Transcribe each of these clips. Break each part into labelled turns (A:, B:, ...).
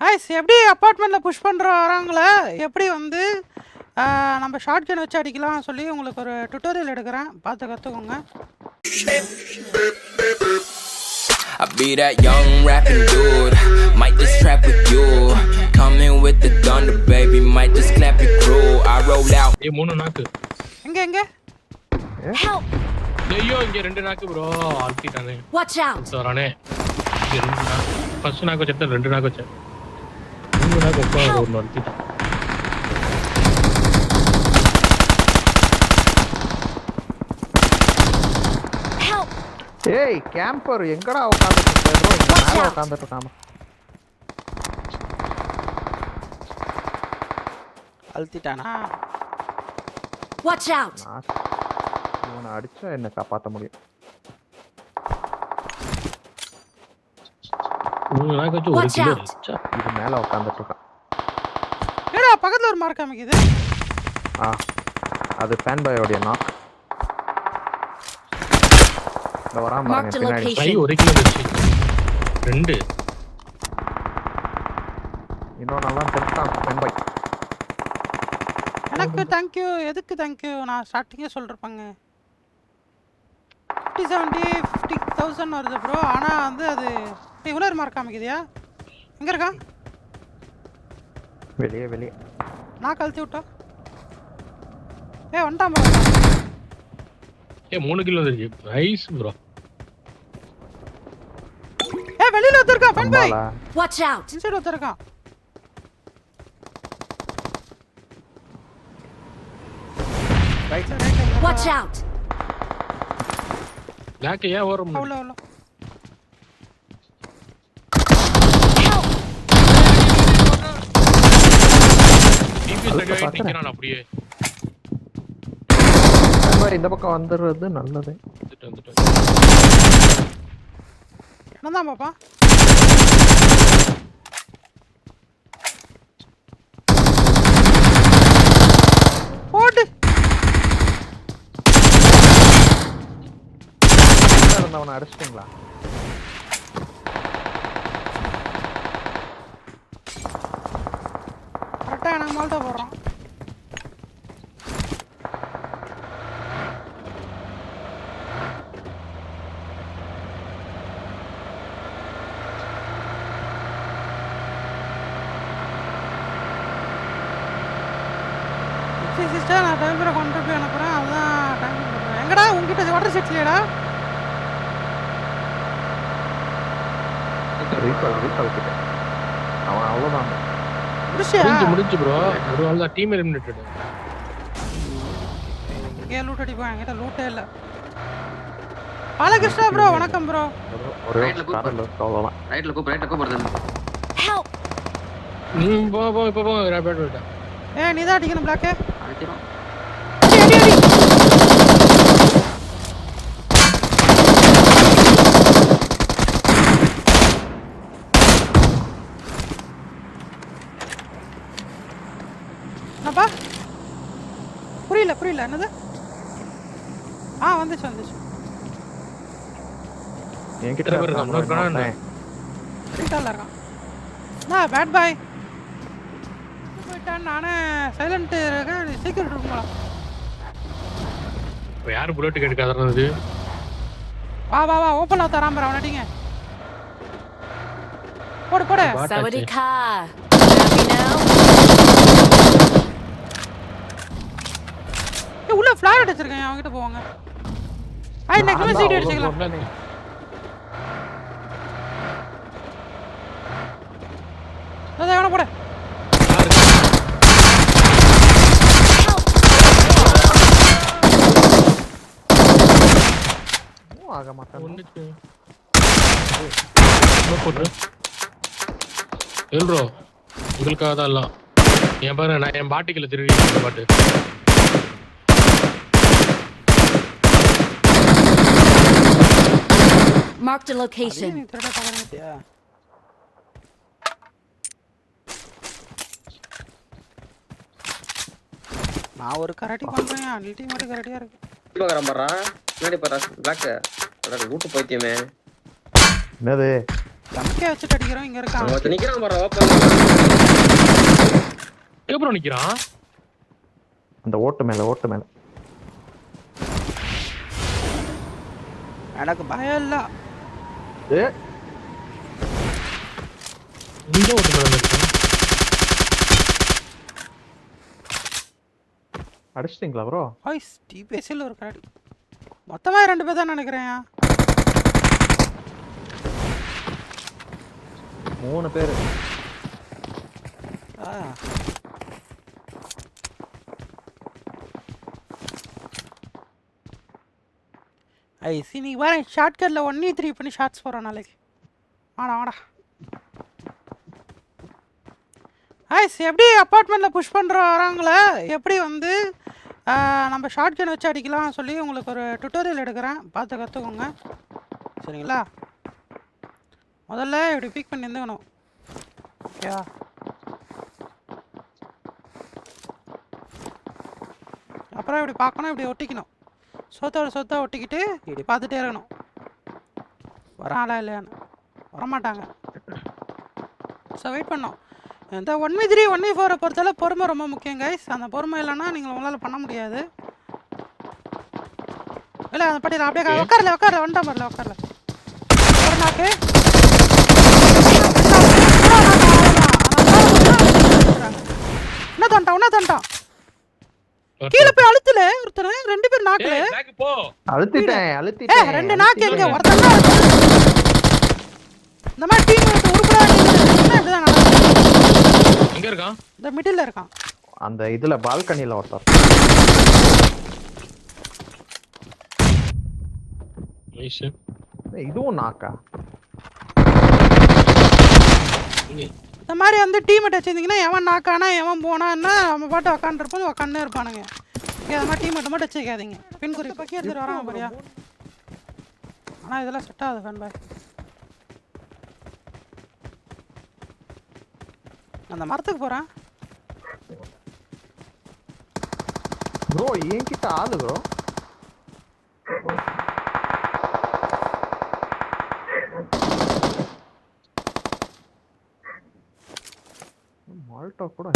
A: Ice எப்படி அப்பார்ட்மெண்ட்டில் push பண்ணுற வராங்களே எப்படி வந்து நம்ம ஷார்ட் கன் வச்சு அடிக்கலாம் சொல்லி உங்களுக்கு ஒரு டுட்டோரியல் எடுக்கிறேன் பார்த்து கற்றுக்கோங்க
B: I be that young rapping dude. Might just trap with you. Coming with the thunder, baby. Might just clap your crew. I roll out.
C: ஏய் மூணு நாக்கு
A: எங்கே எங்கே
D: Help!
C: ஐயோ இங்க ரெண்டு நாக்கு ப்ரோ ஆழ்த்திட்டானே
D: Watch out!
C: வரானே இங்க ரெண்டு நாக்கு ஃபர்ஸ்ட் நாக்கு வச்சேன் ரெண்டு நாக்கு வச்சேன் ஒரு அழுத்திட்டான்
D: Help!
E: ஏய் கேம்பர் எங்கடா உட்காந்துட்டு உட்காந்துட்டு இருக்காம.
A: அழுத்திட்டானா?
D: Out!
E: நான் இவனை அடிச்சா என்ன காப்பாத்த முடியும்.
C: மூணு நாக்கு வச்சு ஒரு கிலோ. வச்சா
E: இது மேல உட்காந்துட்டு இருக்கான்
A: ஏடா பக்கத்தில் ஒரு மார்க் காமிக்குது.
E: ஆ அது ஃபேன் பாயோடைய நாக் இந்த வராம பாருங்க பின்னாடி.
C: கை ஒரு கிலோ வச்சு. ரெண்டு.
E: இன்னும் நல்லா தெரிஞ்சான் ஃபேன் பாய்
A: எனக்கு தேங்க்யூ எதுக்கு தேங்க்யூ நான் ஸ்டார்டிங்கே சொல்லிருப்பேங்க ஃபிஃப்டி செவன்ட்டி ஃபிஃப்டி தௌசண்ட் வருது ப்ரோ ஆனால் வந்து அது இவ்வளோ மார்க் காமிக்குதியா? எங்கே இருக்கான்
E: வெளியே வெளியே.
A: நான் கழுத்தி விட்டோம் ஏ வந்துட்டான் bro.
C: ஏய் மூணு கிலோ வந்துருச்சு. நைஸ் ப்ரோ
A: ஏ வெளியில் ஒருத்தருக்கான் fun boy
D: Watch out!
A: Inside ஒருத்தருக்கான் ரைட்ல ரைட்ல
D: Watch Help!
C: டிபி சைடு ஆகி நிக்கிறான் அப்படியே
E: இந்த பக்கம் வந்துடுறது நல்லது
C: வந்துட்டு வந்துட்டு
A: என்னதான் பாப்பா போட்டு
E: அவனை அடிச்சிட்டிங்களா?
A: கரெக்டாக எனக்கு மால்ட்டா போடுறான். சிஸ்டர் நான் டைம் பேரை கொண்டு போய் அனுப்புகிறேன் அதுதான் டைம் எங்கடா உங்ககிட்ட வாட்டர் செட்
E: ரீகால் கிட்ட அவன் அவ்வளோதான்
C: முடிஞ்சு முடிஞ்சு ப்ரோ ஒரு ஆள் தான் டீம் எலிமினேட்டட்
A: லூட் அடிப்போம் என்கிட்ட லூட்டே இல்லை. பாலகிருஷ்ணா ப்ரோ வணக்கம் ப்ரோ
E: ஒரே
F: Right ல கூப்பிடு. ரைட்ல கூப்பிடு ரைட்ல
D: Help!
C: ம் போ போ இப்போ போ போயிட்டேன்
A: ஏ நீ தான் அடிக்கணும் பிளாக்கு
F: அடிச்சிடும்
A: அடி அடி அடி என்னப்பா புரியல புரியல. என்னது? ஆ வந்துச்சு வந்துச்சு.
E: என்கிட்ட இருக்கான்.
A: நான் பேட் பாய் போயிட்டான் நானே சைலண்ட் இருக்கேன். சீக்கிரம் இருக்குங்களா
C: இப்போ யார் புல்லட் கேட்டு கதறது
A: வா வா வா ஓப்பன் ஆக தராம அவன் அடிங்க. போடு போடு.
D: Sawadee
A: உள்ள ஃபிளார் அடிச்சிருக்கேன் அவன்கிட்ட போவாங்க. ஐ நெக்ஸ்ட் மேட்ச் சீட் அடிச்சுக்கலாம். அதான் எவன போடு.
E: ஆக மாட்டான்
C: போட்டு. ப்ரோ உங்களுக்காக தான் எல்லாம். என் பாரு நான் என் பாட்டிக்கல திருடி பாட்டு.
D: Marked a location.
A: நான் ஒரு கராட்டி பண்றேன் அல்டி மட்டும் கராட்டியா இருக்கு
F: பார்க்குறான் பாடுறான் முன்னாடி பாடுறா பிளாக் ரூட்டு பைத்தியமே
E: என்னது?
A: நமக்கே வச்சுட்டு அடிக்கிறோம் இங்க இருக்கான்
F: ஒருத்தன் நிக்கிறான் பாரு ஓப்பன்
C: எங்க ப்ரோ நிக்கிறான்
E: அந்த ஓட்டு மேல ஓட்டு மேல.
A: எனக்கு பயம் இல்ல.
E: ஏ
C: இங்க மேல நிக்கிறான்
E: அடிச்சிட்டீங்களா ப்ரோ
A: வாய்ஸ் டிபிஎஸ்சில் ஒரு கரடி மொத்தமாக ரெண்டு பேர் தான் நினைக்கிறேன்.
E: மூணு பேர்.
A: ஆ. ஐசி நீ வரேன் ஷார்ட்கட்டில் ஒன் ஒன் த்ரீ பண்ணி ஷார்ட்ஸ் போகிறோம் நாளைக்கு. ஆடா ஆடா ஐஸ் எப்படி அப்பார்ட்மெண்ட்டில் புஷ் பண்ணுற வராங்களே? எப்படி வந்து நம்ம ஷார்ட் கன் வச்சு அடிக்கலாம் சொல்லி உங்களுக்கு ஒரு டுட்டோரியல் எடுக்கிறேன். பார்த்து கற்றுக்கோங்க சரிங்களா? முதல்ல இப்படி பிக் பண்ணி இருந்துக்கணும். ஓகேவா? அப்புறம் இப்படி பார்க்கணும் இப்படி ஒட்டிக்கணும். சொத்தோட சொத்தை ஒட்டிக்கிட்டு இப்படி பார்த்துட்டே இருக்கணும் வராங்களா இல்லையான்னு வரமாட்டாங்க ஸோ வெயிட் பண்ணோம் இந்த one V three one V ஃபோரை பொறுத்தளவு பொறுமை ரொம்ப முக்கியம் கைஸ் அந்த பொறுமை இல்லைன்னா நீங்கள் உங்களால் பண்ண முடியாது இல்லை அந்த பட்டியல அப்படியே உட்காரல உட்காரல வந்துட்டா வரல உட்காரல ஒரு நாக்கு என்ன தண்டான் என்ன தண்டான் கீழே போய் அழுத்துல ஒருத்தர். ரெண்டு பேர் நாக்குல.
C: போ.
E: அழுத்திட்டேன் அழுத்திட்டேன்.
A: ரெண்டு நாக்கு எங்க? தான் அழுத்து. இந்த மாதிரி டீம் உருப்படா இப்படிதான் நடக்கும்
C: எங்க இருக்கான்?
A: இந்த மிடில் இருக்கான்.
E: அந்த இதுல பால்கனில ஒருத்தர். இதுவும் நாக்கா?
A: இந்த மாதிரி வந்து டீமெட் வச்சிருந்தீங்கன்னா எவன் நாக்கானா எவன் போனான்னா நம்ம பாட்டு உக்காந்துருப்போம் உக்காந்தே இருப்பானுங்க. ஓகே அது மாதிரி டீமெட் மட்டும் வச்சுக்காதீங்க. பின் குறி பக்கி எடுத்துட்டு வரான் பாரியா. ஆனால் இதெல்லாம் செட் ஆகுது ஃபேன் பாய் அந்த மரத்துக்கு போகிறேன்
E: ப்ரோ என்கிட்ட ஆளு ப்ரோ மால்டா கூட.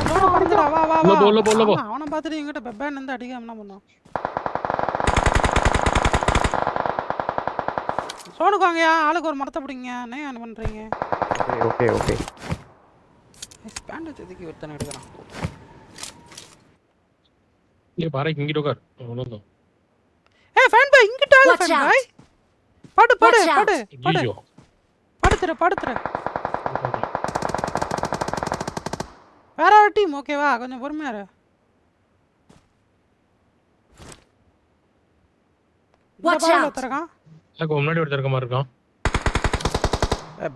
A: அவனோட பறந்துடா வா வா
C: உள்ள
A: வா
C: போ, உள்ள போ, உள்ள போ.
A: ஆமா, அவனை பார்த்துட்டு எங்கிட்ட பெப்பேன் இருந்து அடிக்க என்ன பண்ணும்? சோனுக்கு வாங்கயா ஆளுக்கு ஒரு மரத்தை பிடிங்க. என்ன பண்ணுறீங்க
E: ஓகே ஓகே
A: பேண்டேஜ் எதுக்கு ஒருத்தனை எடுக்கிறான்?
C: நீ பாறைக்கு இங்கிட்டு உட்கார் ஒன்றும்
A: ஏய் ஃபேன் பாய் இங்கிட்ட ஆளு
D: Watch
A: ஃபேன்
D: out.
A: பாய் படு படு
D: Watch out.
A: படு படு.
C: ஐயோ.
A: படுத்துரு படுத்துரு. வேற ஒரு டீம் ஓகேவா கொஞ்சம் பொறுமையா இரு.
C: black முன்னாடி ஒருத்தர் இருக்க மாதிரி இருக்கான்.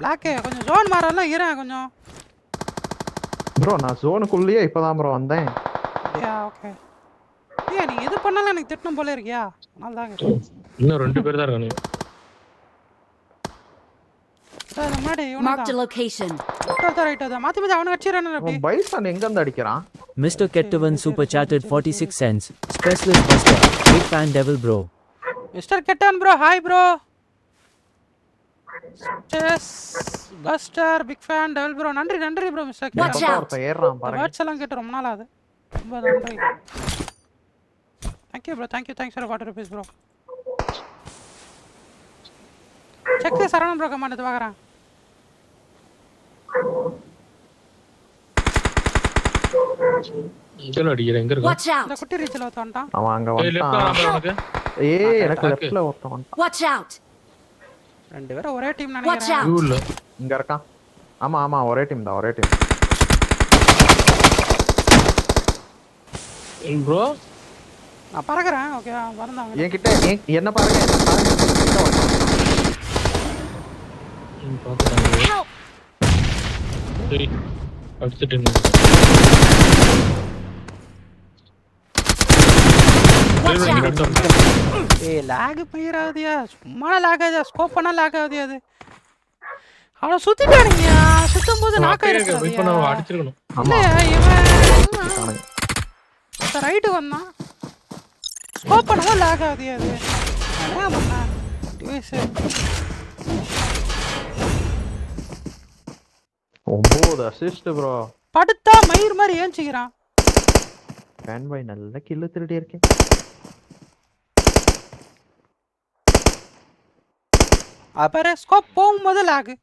A: பிளாக்கு கொஞ்சம் ஜோன் மாறலாம் இரேன் கொஞ்சம்.
E: ப்ரோ நான் ஜோனுக்குள்ளேயே இப்பதான் ப்ரோ வந்தேன்.
A: ஓகே ஏன் நீ எது பண்ணாலும் எனக்கு திட்டணும் போல இருக்கியா? அதனால தான் கேட்டேன்.
C: இன்னும் ரெண்டு பேர் தான் இருக்கானுங்க.
A: ஒருத்தர் ரைட் அதை மாற்றி மாற்றி அவனை அடிச்சிடறானு அப்படி.
E: அவன் பைசான் எங்க இருந்து அடிக்கிறான்?
G: Mr. Kettavan super chatted 46 cents. Specialist Buster. Big fan devil bro.
A: Mister கெட்டான் bro hi bro chess buster big fan devil bro நன்றி நன்றி ப்ரோ மிஸ்டர்
D: Watch
A: கெட்டான்
D: out.
E: ஒருத்தன் ஏறுறான் பாருங்க.
A: வேர்ட்ஸ் எல்லாம் கேட்டு ரொம்ப நாள் ஆகுது. ரொம்ப நன்றி. Thank you bro thank you thanks for forty rupees bro check Saravanan bro comment இது பார்க்குறேன்
C: எங்க
A: இந்த
D: out.
A: குட்டி ரீச்சில் வந்துட்டான்.
E: அவன் அங்க
C: ஏய்
E: வந்துட்டான். எனக்கு. லெஃப்ட்ல ஒருத்தன் வந்துட்டான்.
A: ரெண்டு பேரும் ஒரே டீம் நினைக்கிறேன்.
C: இல்ல
E: இங்க இருக்கான். ஆமா ஆமா ஒரே டீம் தான் ஒரே டீம்
C: ப்ரோ
A: நான் பறக்கிறேன் ஓகே வரந்தாங்க
E: என்கிட்ட என்- என்ன பாருங்க என்ன பாருங்க
D: out.
A: ஏய் லேக் பயிராதியா சும்மா லேக் ஆகுதா. ஸ்கோப் பண்ணா லேக் ஆகுது அது. அவனை சுத்திட்டானுங்க. சுத்தும் போது நாக்க
C: பண்ண அடிச்சிருக்கணும்.
E: ஆமா.
A: இல்லையா இவன் வந்தான். ஸ்கோப் பண்ணவும் லேக் ஆகுது அது. என்ன டிவைஸ்
E: ஒன்பது அசிஸ்ட் ப்ரோ
A: படுத்தா மயிர் மாதிரி ஏஞ்சிக்கிறான்
E: ஃபேன் பாய் நல்ல கில்லு திருடி இருக்கேன்.
A: அப்புறம் ஸ்கோப் போகும்போது லாகு